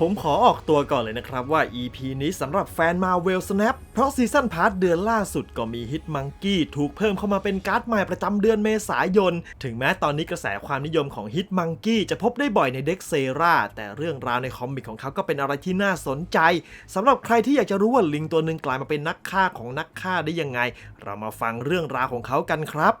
ผมขอออกตัวก่อนเลยนะครับว่า EP นี้สำหรับแฟนมาเวล Snap เพราะซีซั่นพาร์ทเดือนล่าสุดก็มีฮิตมังกี้ถูกเพิ่มเข้ามาเป็นการ์ดใหม่ประจำเดือนเมษายน ถึงแม้ตอนนี้กระแสความนิยมของฮิตมังกี้จะพบได้บ่อยในเด็กเซราแต่เรื่องราวในคอมิกของเขาก็เป็นอะไรที่น่าสนใจสำหรับใครที่อยากจะรู้ว่าลิงตัวหนึ่งกลายมาเป็นนักฆ่าของนักฆ่าได้ยังไง เรามาฟังเรื่องราวของเขากันครับ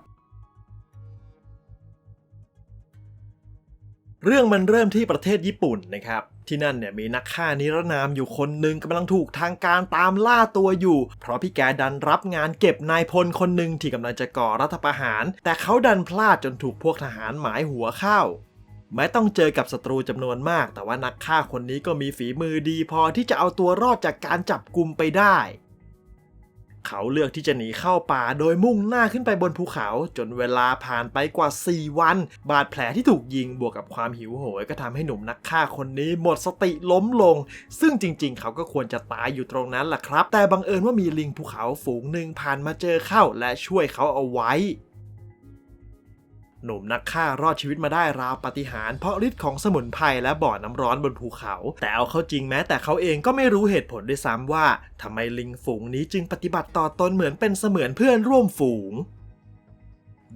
เรื่องมันเริ่มที่ประเทศญี่ปุ่นนะครับ ที่นั่นเนี่ยมีนักฆ่านิรนามอยู่คนหนึ่งกำลังถูกทางการตามล่าตัวอยู่ เพราะพี่แกดันรับงานเก็บนายพลคนหนึ่งที่กำลังจะก่อรัฐประหาร แต่เขาดันพลาดจนถูกพวกทหารหมายหัวเข้าแม้ต้องเจอกับศัตรูจำนวนมาก แต่ว่านักฆ่าคนนี้ก็มีฝีมือดีพอที่จะเอาตัวรอดจากการจับกลุ่มไปได้ เขาเลือกที่จะหนีเข้าป่าโดยมุ่งหน้าขึ้นไปบนภูเขา จนเวลาผ่านไปกว่า 4 วัน บาดแผลที่ถูกยิงบวกกับความหิวโหย ก็ทำให้หนุ่มนักฆ่าคนนี้หมดสติล้มลง ซึ่งจริงๆ เขาก็ควรจะตายอยู่ตรงนั้นแหละครับ แต่บังเอิญว่ามีลิงภูเขาฝูงหนึ่งผ่านมาเจอเข้าและช่วยเขาเอาไว้ หนุ่มนักฆ่ารอดชีวิตมาได้ราวปาฏิหาริย์เพราะฤทธิ์ของสมุนไพรและบ่อน้ำร้อนบนภูเขา แต่เอาเข้าจริงแม้แต่เขาเองก็ไม่รู้เหตุผลด้วยซ้ำว่าทำไมลิงฝูงนี้จึงปฏิบัติต่อตนเหมือนเป็นเสมือนเพื่อนร่วมฝูง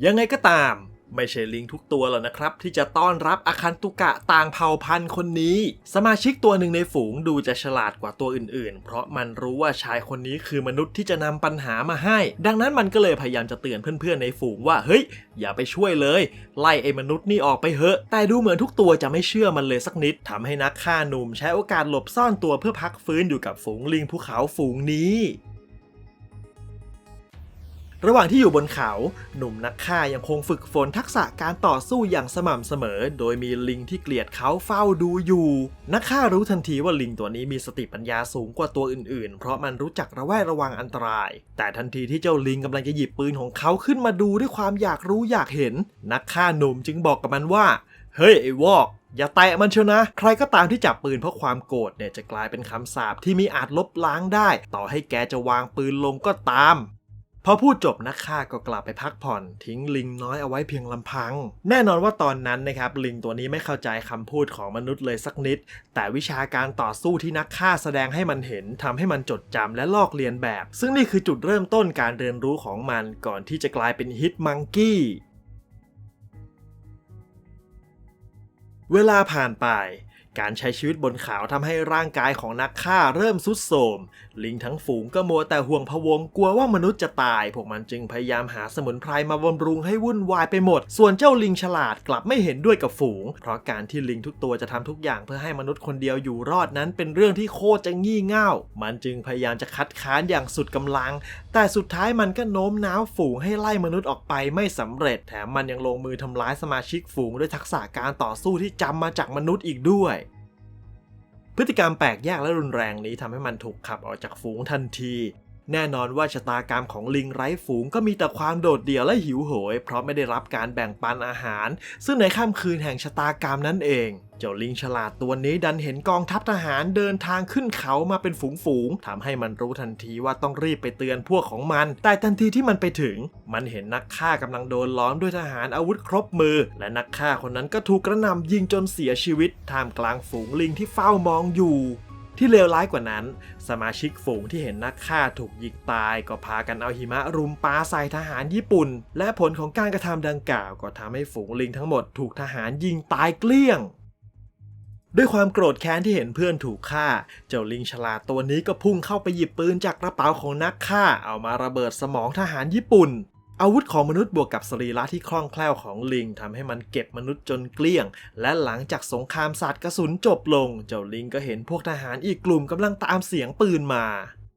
ยังไงก็ตาม ไม่ใช่ลิงทุกตัวหรอกนะครับ ที่จะต้อนรับอาคันตุกะต่างเผ่าพันธุ์คนนี้ สมาชิกตัวหนึ่งในฝูงดูจะฉลาดกว่าตัวอื่นๆ เพราะมันรู้ว่าชายคนนี้คือมนุษย์ที่จะนำปัญหามาให้ ดังนั้นมันก็เลยพยายามจะเตือนเพื่อนๆในฝูงว่าเฮ้ย อย่าไปช่วยเลย ไล่ไอ้มนุษย์นี่ออกไปเหอะ แต่ดูเหมือนทุกตัวจะไม่เชื่อมันเลยสักนิดทำให้นักฆ่าหนุ่มใช้โอกาสหลบซ่อนตัวเพื่อพักฟื้นอยู่กับฝูงลิงภูเขาฝูงนี้ ระหว่างที่อยู่บนเขา หนุ่มนักฆ่ายังคงฝึกฝนทักษะการต่อสู้อย่างสม่ำเสมอ โดยมีลิงที่เกลียดเขาเฝ้าดูอยู่ นักฆ่ารู้ทันทีว่าลิงตัวนี้มีสติปัญญาสูงกว่าตัวอื่นๆ เพราะมันรู้จักระแวดระวังอันตราย แต่ทันทีที่เจ้าลิงกำลังจะหยิบปืนของเขาขึ้นมาดูด้วยความอยากรู้อยากเห็น นักฆ่าหนุ่มจึงบอกกับมันว่า เฮ้ยไอ้วอกอย่าแตะมันเชียวนะ ใครก็ตามที่จับปืนเพราะความโกรธเนี่ยจะกลายเป็นคำสาปที่มีอาจลบล้างได้ ต่อให้แกจะวางปืนลงก็ตาม พอพูดจบนักฆ่าก็กลับไปพักผ่อน ทิ้งลิงน้อยเอาไว้เพียงลำพัง แน่นอนว่าตอนนั้นนะครับลิงตัวนี้ไม่เข้าใจคำพูดของมนุษย์เลยสักนิด แต่วิชาการต่อสู้ที่นักฆ่าแสดงให้มันเห็นทำให้มันจดจำและลอกเลียนแบบ ซึ่งนี่คือจุดเริ่มต้นการเรียนรู้ของมันก่อนที่จะกลายเป็นฮิตมังกี้เวลาผ่านไป การใช้ชีวิตบนเขาทำให้ร่างกายของนักฆ่าเริ่มสุดโทรม ลิงทั้งฝูงก็มัวแต่ห่วงพะวงกลัวว่ามนุษย์จะตาย พวกมันจึงพยายามหาสมุนไพรมาบำรุงให้วุ่นวายไปหมด ส่วนเจ้าลิงฉลาดกลับไม่เห็นด้วยกับฝูง เพราะการที่ลิงทุกตัวจะทำทุกอย่างเพื่อให้มนุษย์คนเดียวอยู่รอดนั้นเป็นเรื่องที่โคตรจะงี่เง่า มันจึงพยายามจะคัดค้านอย่างสุดกำลัง แต่สุดท้ายมันก็โน้มน้าวฝูงให้ไล่มนุษย์ออกไปไม่สำเร็จ แถมมันยังลงมือทำร้ายสมาชิกฝูงด้วยทักษะการต่อสู้ที่จำมาจากมนุษย์อีกด้วย พฤติกรรมแปลกแยกและรุนแรงนี้ทำให้มันถูกขับออกจากฝูงทันที แน่นอนว่าชะตากรรมของลิงไร้ฝูงก็มีแต่ความโดดเดี่ยวและหิวโหย เพราะไม่ได้รับการแบ่งปันอาหาร ซึ่งในค่ำคืนแห่งชะตากรรมนั่นเอง เจ้าลิงฉลาดตัวนี้ดันเห็นกองทัพทหารเดินทางขึ้นเขามาเป็นฝูงๆทำให้มันรู้ทันทีว่าต้องรีบไปเตือนพวกของมัน แต่ทันทีที่มันไปถึง มันเห็นนักฆ่ากำลังโดนล้อมด้วยทหารอาวุธครบมือ และนักฆ่าคนนั้นก็ถูกกระหน่ำยิงจนเสียชีวิตท่ามกลางฝูงลิงที่เฝ้ามองอยู่ ที่เลวร้ายกว่านั้น สมาชิกฝูงที่เห็นนักฆ่าถูกยิงตายก็พากันเอาหิมะรุมปาใส่ทหารญี่ปุ่น และผลของการกระทำดังกล่าวก็ทำให้ฝูงลิงทั้งหมดถูกทหารยิงตายเกลี้ยงด้วยความโกรธแค้นที่เห็นเพื่อนถูกฆ่า เจ้าลิงฉลาดตัวนี้ก็พุ่งเข้าไปหยิบปืนจากกระเป๋าของนักฆ่าเอามาระเบิดสมองทหารญี่ปุ่น อาวุธของมนุษย์บวกกับสรีระที่คล่องแคล่วของลิงทำให้มันเก็บมนุษย์จนเกลี้ยง และหลังจากสงครามศาสตร์กระสุนจบลง เจ้าลิงก็เห็นพวกทหารอีกกลุ่มกำลังตามเสียงปืนมา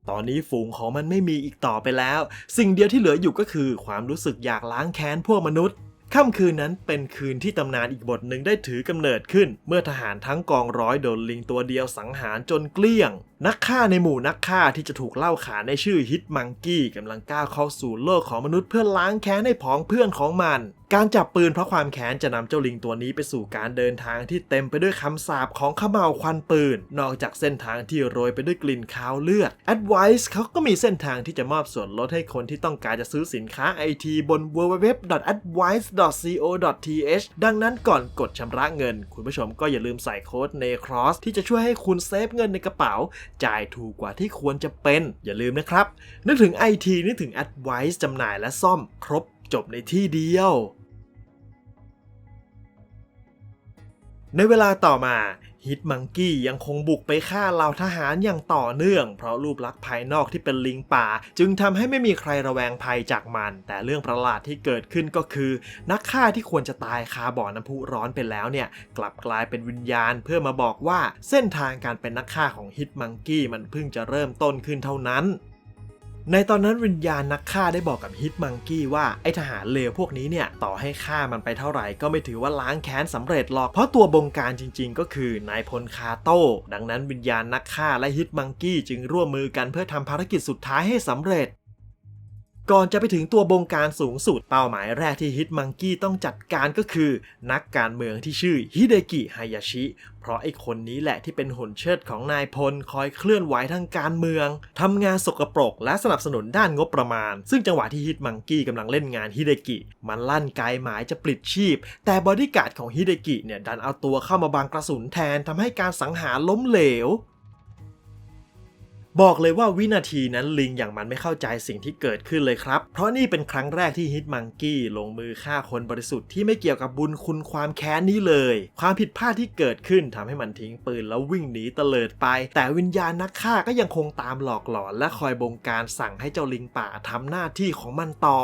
ตอนนี้ฝูงของมันไม่มีอีกต่อไปแล้ว สิ่งเดียวที่เหลืออยู่ก็คือความรู้สึกอยากล้างแค้นพวกมนุษย์ ค่ำคืนนั้นเป็นคืนที่ตำนานอีกบทหนึ่งได้ถือกำเนิดขึ้น เมื่อทหารทั้งกองร้อยโดนลิงตัวเดียวสังหารจนเกลี้ยง นักฆ่าในหมู่นักฆ่าที่จะถูกเล่าขานในชื่อฮิตมังกี้กำลังก้าวเข้าสู่โลกของมนุษย์เพื่อล้างแค้นให้ผองเพื่อนของมัน การจับปืนเพราะความแค้นจะนำเจ้าลิงตัวนี้ไปสู่การเดินทางที่เต็มไปด้วยคำสาปของขมเหลาวควันปืน นอกจากเส้นทางที่โรยไปด้วยกลิ่นคาวเลือด Advice เขาก็มีเส้นทางที่จะมอบส่วนลดให้คนที่ต้องการจะซื้อสินค้าไอทีบน www.advice.co.th ดังนั้นก่อนกดชำระเงิน คุณผู้ชมก็อย่าลืมใส่โค้ด NECROSS ที่จะช่วยให้คุณเซฟเงินในกระเป๋า จ่ายถูกกว่าที่ควรจะเป็นอย่าลืมนะครับนึกถึง IT นึกถึง Advice จำหน่ายและซ่อมครบจบในที่เดียว ในเวลาต่อมาฮิตมังกี้ยังคงบุกไปฆ่าเหล่าทหารอย่างต่อเนื่อง เพราะรูปลักษณ์ภายนอกที่เป็นลิงป่า จึงทำให้ไม่มีใครระแวงภัยจากมัน แต่เรื่องประหลาดที่เกิดขึ้นก็คือ นักฆ่าที่ควรจะตายคาบ่อน้ำพุร้อนไปแล้วเนี่ย กลับกลายเป็นวิญญาณเพื่อมาบอกว่าเส้นทางการเป็นนักฆ่าของฮิตมังกี้มันเพิ่งจะเริ่มต้นขึ้นเท่านั้น ในตอนนั้นวิญญาณนักฆ่าได้บอกกับฮิตมังกี้ว่าไอทหารเลวพวกนี้เนี่ยต่อให้ฆ่ามันไปเท่าไหร่ก็ไม่ถือว่าล้างแค้นสำเร็จหรอก เพราะตัวบงการจริง ๆ ก็คือนายพลคาโต้ดังนั้นวิญญาณนักฆ่าและฮิตมังกี้จึงร่วมมือกันเพื่อทำภารกิจสุดท้ายให้สำเร็จ ก่อนจะไปถึงตัวบงการสูงสุดเป้าหมายแรกที่ฮิตมังกี้ต้องจัดการก็คือ นักการเมืองที่ชื่อฮิเดกิฮายาชิ เพราะไอ้คนนี้แหละที่เป็นหุ่นเชิดของนายพลคอยเคลื่อนไหวทางการเมืองทำงานสกปรกและสนับสนุนด้านงบประมาณ ซึ่งจังหวะที่ฮิตมังกี้กำลังเล่นงานฮิเดกิ มันลั่นไกหมายจะปลิดชีพ แต่บอดี้การ์ดของฮิเดกิเนี่ยดันเอาตัวเข้ามาบังกระสุนแทนทำให้การสังหารล้มเหลว บอกเลยว่าวินาทีนั้นลิงอย่างมันไม่เข้าใจสิ่งที่เกิดขึ้นเลยครับ เพราะนี่เป็นครั้งแรกที่ฮิตมังกี้ลงมือฆ่าคนบริสุทธิ์ที่ไม่เกี่ยวกับบุญคุณความแค้นนี้เลย ความผิดพลาดที่เกิดขึ้นทำให้มันทิ้งปืนแล้ววิ่งหนีเตลิดไป แต่วิญญาณนักฆ่าก็ยังคงตามหลอกหลอนและคอยบงการสั่งให้เจ้าลิงป่าทำหน้าที่ของมันต่อ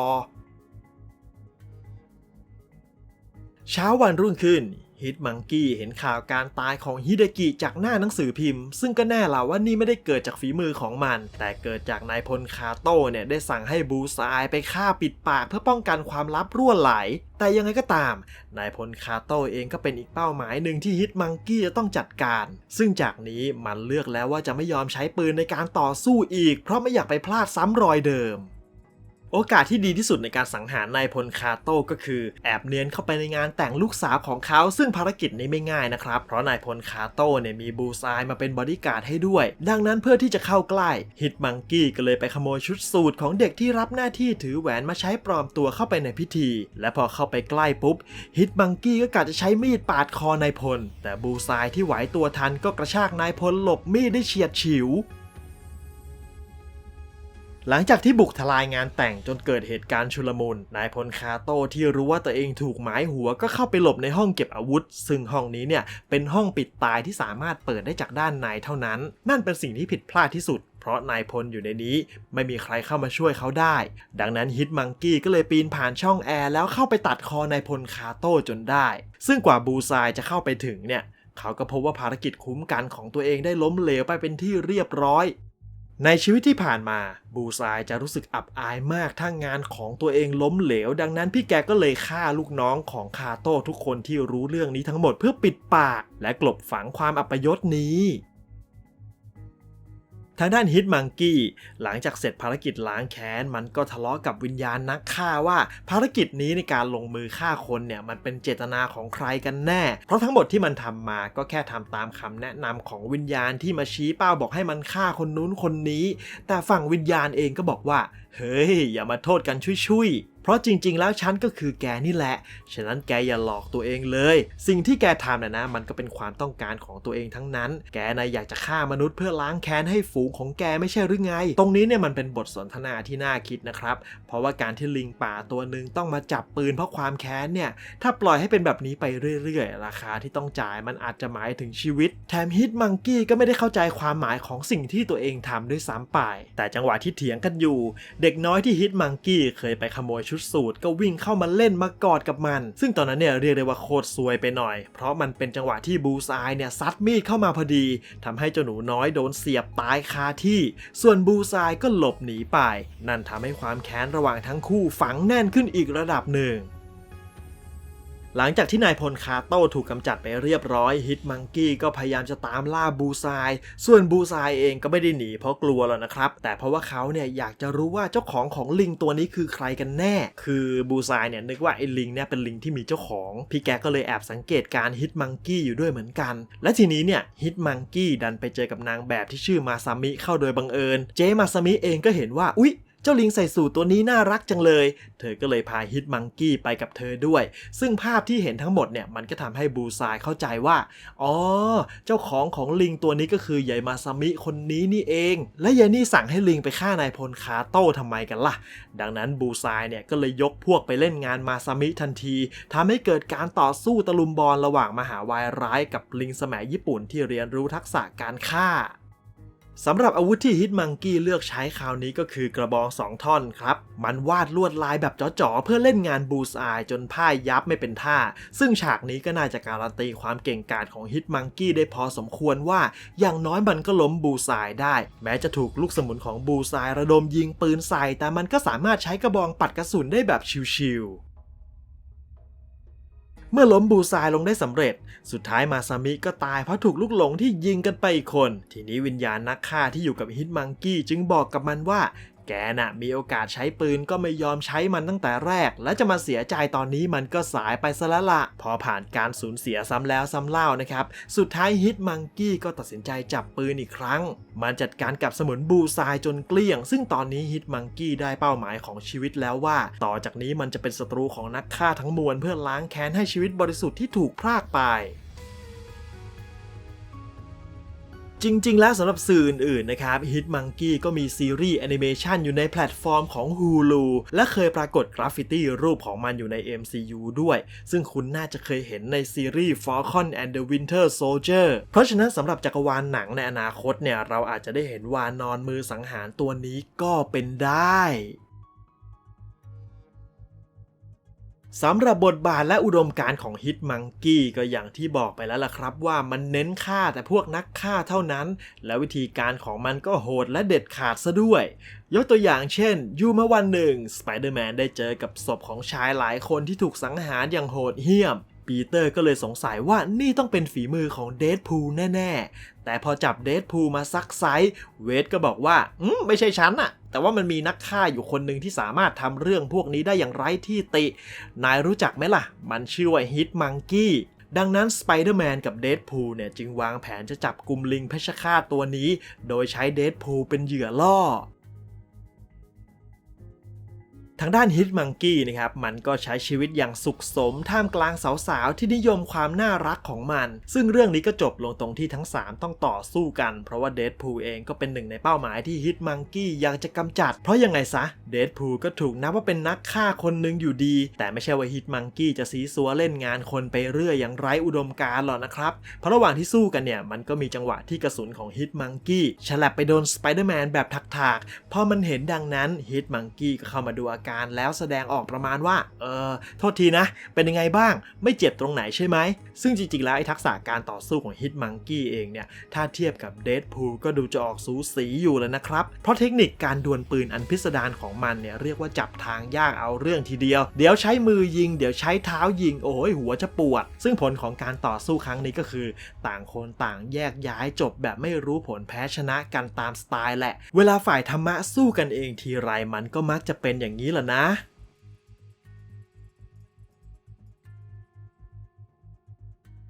เช้าวันรุ่งขึ้น ฮิตมังกี้เห็นข่าวการตายของฮิเดกิจากหน้าหนังสือพิมพ์ ซึ่งก็แน่ล่ะว่านี่ไม่ได้เกิดจากฝีมือของมัน แต่เกิดจากนายพลคาโต้เนี่ยได้สั่งให้บูซายไปฆ่าปิดปากเพื่อป้องกันความลับรั่วไหล แต่ยังไงก็ตาม นายพลคาโต้เองก็เป็นอีกเป้าหมายหนึ่งที่ฮิตมังกี้จะต้องจัดการ ซึ่งจากนี้มันเลือกแล้วว่าจะไม่ยอมใช้ปืนในการต่อสู้อีก เพราะไม่อยากไปพลาดซ้ำรอยเดิม โอกาสที่ดีที่สุดในการสังหารนายพลคาโต้ก็คือ แอบเนียนเข้าไปในงานแต่งลูกสาวของเขาซึ่งภารกิจนี้ไม่ง่ายนะครับ เพราะนายพลคาโต้เนี่ยมีบูซายมาเป็นบอดี้การ์ดให้ด้วย ดังนั้นเพื่อที่จะเข้าใกล้ฮิตมังกี้ก็เลยไปขโมยชุดสูทของเด็กที่รับหน้าที่ถือแหวนมาใช้ปลอมตัวเข้าไปในพิธี และพอเข้าไปใกล้ปุ๊บฮิตมังกี้ก็กะจะใช้มีดปาดคอนายพล แต่บูซายที่ไหวตัวทันก็กระชากนายพลหลบมีดได้เฉียดฉิว หลังจากที่บุกทลายงานแต่งจนเกิดเหตุการณ์ชุลมุน นายพลคาโต้ที่รู้ว่าตัวเองถูกหมายหัวก็เข้าไปหลบในห้องเก็บอาวุธ ซึ่งห้องนี้เนี่ยเป็นห้องปิดตายที่สามารถเปิดได้จากด้านในเท่านั้น นั่นเป็นสิ่งที่ผิดพลาดที่สุดเพราะนายพลอยู่ในนี้ไม่มีใครเข้ามาช่วยเขาได้ ดังนั้นฮิตมังกี้ก็เลยปีนผ่านช่องแอร์แล้วเข้าไปตัดคอนายพลคาโต้จนได้ ซึ่งกว่าบูซายจะเข้าไปถึงเนี่ยเขาก็พบว่าภารกิจคุ้มกันของตัวเองได้ล้มเหลวไปเป็นที่เรียบร้อย ในชีวิตที่ผ่านมาบูซายจะรู้สึกอับอายมากถ้างานของตัวเองล้มเหลว ดังนั้นพี่แกก็เลยฆ่าลูกน้องของคาโต้ทุกคนที่รู้เรื่องนี้ทั้งหมดเพื่อปิดปาก และกลบฝังความอัปยศนี้ ทางด้านฮิตมังกี้หลังจากเสร็จภารกิจล้างแค้น มันก็ทะเลาะกับวิญญาณนักฆ่าว่าภารกิจนี้ในการลงมือฆ่าคนเนี่ยมันเป็นเจตนาของใครกันแน่ เพราะทั้งหมดที่มันทำมาก็แค่ทำตามคำแนะนำของวิญญาณที่มาชี้เป้าบอกให้มันฆ่าคนนู้นคนนี้ แต่ฝั่งวิญญาณเองก็บอกว่า เฮ้ยอย่ามาโทษกันชุยๆ เพราะจริง ๆ แล้วฉันก็คือแกนี่แหละ ฉะนั้นแกอย่าหลอกตัวเองเลย สิ่งที่แกทำน่ะนะ มันก็เป็นความต้องการของตัวเองทั้งนั้น แกนะอยากจะฆ่ามนุษย์เพื่อล้างแค้นให้ฝูงของแกไม่ใช่หรือไง ตรงนี้เนี่ยมันเป็นบทสนทนาที่น่าคิดนะครับ เพราะว่าการที่ลิงป่าตัวหนึ่งต้องมาจับปืนเพราะความแค้นเนี่ย ถ้าปล่อยให้เป็นแบบนี้ไปเรื่อย ๆ ราคาที่ต้องจ่ายมันอาจจะหมายถึงชีวิต แถมฮิตมังกี้ก็ไม่ได้เข้าใจความหมายของสิ่งที่ตัวเองทำด้วยซ้ำไป แต่จังหวะที่เถียงกันอยู่ เด็กน้อยที่ฮิตมังกี้เคยไปขโมยชุดสูทก็วิ่งเข้ามาเล่นมากอดกับมัน ซึ่งตอนนั้นเนี่ยเรียกได้ว่าโคตรซวยไปหน่อย เพราะมันเป็นจังหวะที่บูซายเนี่ยซัดมีดเข้ามาพอดีทำให้เจ้าหนูน้อยโดนเสียบตายคาที่ ส่วนบูซายก็หลบหนีไป นั่นทำให้ความแค้นระหว่างทั้งคู่ฝังแน่นขึ้นอีกระดับหนึ่ง หลังจากที่นายพลคาโต้ถูกกำจัดไปเรียบร้อยฮิตมังกี้ก็พยายามจะตามล่าบูซาย ส่วนบูซายเองก็ไม่ได้หนีเพราะกลัวหรอกนะครับ แต่เพราะว่าเขาเนี่ยอยากจะรู้ว่าเจ้าของของลิงตัวนี้คือใครกันแน่ คือบูซายเนี่ยนึกว่าไอ้ลิงเนี่ยเป็นลิงที่มีเจ้าของ พี่แกก็เลยแอบสังเกตการฮิตมังกี้อยู่ด้วยเหมือนกัน และทีนี้เนี่ยฮิตมังกี้ดันไปเจอกับนางแบบที่ชื่อมาซามิเข้าโดยบังเอิญ เจมาซามิเองก็เห็นว่าอุ๊ย จ้าลิงใส่สูตรตัวนี้น่ารักจังเลย เธอก็เลยพาฮิตมังกี้ไปกับเธอด้วย ซึ่งภาพที่เห็นทั้งหมดเนี่ยมันก็ทำให้บูซายเข้าใจว่า อ๋อ เจ้าของของลิงตัวนี้ก็คือใหญ่มาซามิคนนี้นี่เอง และยายนี่สั่งให้ลิงไปฆ่านายพลคาโต้ทำไมกันล่ะ ดังนั้นบูซายเนี่ยก็เลยยกพวกไปเล่นงานมาซามิทันทีทำให้เกิดการต่อสู้ตะลุมบอลระหว่างมหาวายร้ายกับลิงสมัยญี่ปุ่นที่เรียนรู้ทักษะการฆ่า สำหรับอาวุธที่ฮิตมังกี้เลือกใช้คราวนี้ก็คือกระบอง2ท่อนครับ มันวาดลวดลายแบบจ๋อๆ เพื่อเล่นงานบูสอายจนพ่ายยับไม่เป็นท่า ซึ่งฉากนี้ก็น่าจะการันตีความเก่งกาจของฮิตมังกี้ได้พอสมควรว่า อย่างน้อยมันก็ล้มบูสายได้ แม้จะถูกลูกสมุนของบูสายระดมยิงปืนใส่แต่มันก็สามารถใช้กระบองปัดกระสุนได้แบบชิวๆ เมื่อล้มบูซายลงได้สำเร็จ สุดท้ายมาซามิก็ตายเพราะถูกลูกหลงที่ยิงกันไปอีกคน ทีนี้วิญญาณนักฆ่าที่อยู่กับฮิตมังกี้จึงบอกกับมันว่า แกน่ะมีโอกาสใช้ปืนก็ไม่ยอมใช้มันตั้งแต่แรก และจะมาเสียใจตอนนี้มันก็สายไปซะล้วละ พอผ่านการสูญเสียซ้ำแล้วซ้ำเล่านะครับ สุดท้ายฮิตมังกี้ก็ตัดสินใจจับปืนอีกครั้ง มันจัดการกับสมุนบูซายจนเกลี้ยง ซึ่งตอนนี้ฮิตมังกี้ได้เป้าหมายของชีวิตแล้วว่า ต่อจากนี้มันจะเป็นศัตรูของนักฆ่าทั้งมวลเพื่อล้างแค้นให้ชีวิตบริสุทธิ์ที่ถูกพรากไป จริง ๆ แล้วสำหรับสื่ออื่นๆนะครับ Hit Monkey ก็มีซีรีส์แอนิเมชันอยู่ในแพลตฟอร์มของ Hulu และเคยปรากฏกราฟฟิตี้รูปของมันอยู่ใน MCU ด้วย ซึ่งคุณน่าจะเคยเห็นในซีรีส์ Falcon and the Winter Soldier เพราะฉะนั้นสำหรับจักรวาลหนังในอนาคตเนี่ย เราอาจจะได้เห็นวานอนมือสังหารตัวนี้ก็เป็นได้ สำหรับบทบาทและอุดมการณ์ของฮิตมังกี้ก็อย่างที่บอกไปแล้วล่ะครับว่ามันเน้นฆ่าแต่พวกนักฆ่าเท่านั้น และวิธีการของมันก็โหดและเด็ดขาดซะด้วย ยกตัวอย่างเช่น อยู่มาวันหนึ่งสไปเดอร์แมนได้เจอกับศพของชายหลายคนที่ถูกสังหารอย่างโหดเหี้ยมปีเตอร์ก็เลยสงสัยว่านี่ต้องเป็นฝีมือของเดดพูลแน่ ๆ แต่พอจับเดดพูลมาซักไซส์เวดก็บอกว่า อืม ไม่ใช่ฉันอะ แต่ว่ามันมีนักฆ่าอยู่คนหนึ่งที่สามารถทำเรื่องพวกนี้ได้อย่างไร้ที่ติ นายรู้จักไหมล่ะ มันชื่อว่าฮิตมังกี้ดังนั้นสไปเดอร์แมนกับเดดพูลเนี่ยจึงวางแผนจะจับกลุ่มลิงเพชฌฆาตตัวนี้ โดยใช้เดดพูลเป็นเหยื่อล่อ ทางด้านฮิตมังกี้นะครับมันก็ใช้ชีวิตอย่างสุขสม ท่ามกลางสาวๆ ที่นิยมความน่ารักของมัน ซึ่งเรื่องนี้ก็จบลงตรงที่ทั้ง 3 ต้องต่อสู้กัน เพราะว่าเดดพูลเองก็เป็นหนึ่งในเป้าหมายที่ฮิตมังกี้อยากจะกำจัด เพราะยังไงซะเดดพูลก็ถูกนับว่าเป็นนักฆ่าคนหนึ่งอยู่ดี แต่ไม่ใช่ว่าฮิตมังกี้จะซีซัวเล่นงานคนไปเรื่อยอย่างไร้อุดมการณ์หรอกนะครับ เพราะระหว่างที่สู้กันเนี่ยมันก็มีจังหวะที่กระสุนของฮิตมังกี้ฉลับไปโดนสไปเดอร์แมนแบบถักๆพอมันเห็นดังนั้นฮิตมังกี้ก็เข้ามาดูอาการแล้วแสดงออกประมาณว่า เออ โทษทีนะ เป็นยังไงบ้าง ไม่เจ็บตรงไหนใช่ไหม ซึ่งจริงๆ แล้วไอ้ทักษะการต่อสู้ของฮิตมังกี้เองเนี่ย ถ้าเทียบกับเดดพูลก็ดูจะออกสูสีอยู่แล้วนะครับ เพราะเทคนิคการดวลปืนอันพิสดารของมันเนี่ยเรียกว่าจับทางยากเอาเรื่องทีเดียว เดี๋ยวใช้มือยิง เดี๋ยวใช้เท้ายิง โอ้ยหัวจะปวด ซึ่งผลของการต่อสู้ครั้งนี้ก็คือ ต่างคนต่างแยกย้ายจบแบบไม่รู้ผลแพ้ชนะกันตามสไตล์แหละ เวลาฝ่ายธรรมะสู้กันเองทีไรมันก็มักจะเป็นอย่างนี้แหละนะ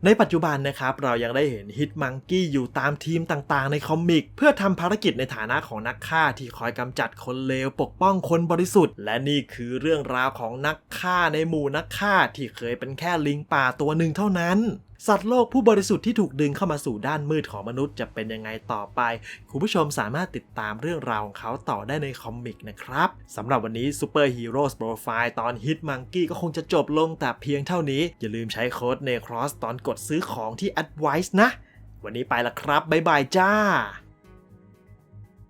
ในปัจจุบันนะครับเรายังได้เห็นฮิตมังกี้อยู่ตามทีมต่างๆ ในคอมิก เพื่อทำภารกิจในฐานะของนักฆ่าที่คอยกำจัดคนเลวปกป้องคนบริสุทธิ์ และนี่คือเรื่องราวของนักฆ่าในหมู่นักฆ่าที่เคยเป็นแค่ลิงป่าตัวหนึ่งเท่านั้น สัตว์โลกผู้บริสุทธิ์ที่ถูกดึงเข้ามาสู่ด้านมืดของมนุษย์จะเป็นยังไงต่อไป คุณผู้ชมสามารถติดตามเรื่องราวของเขาต่อได้ในคอมิกนะครับสำหรับวันนี้ Super Heroes Profile ตอนฮิตมังกี้ก็คงจะจบลงแต่เพียงเท่านี้ อย่าลืมใช้โค้ดเนครอสตอนกดซื้อของที่ Advice นะ วันนี้ไปละครับ บ๊ายบายจ้า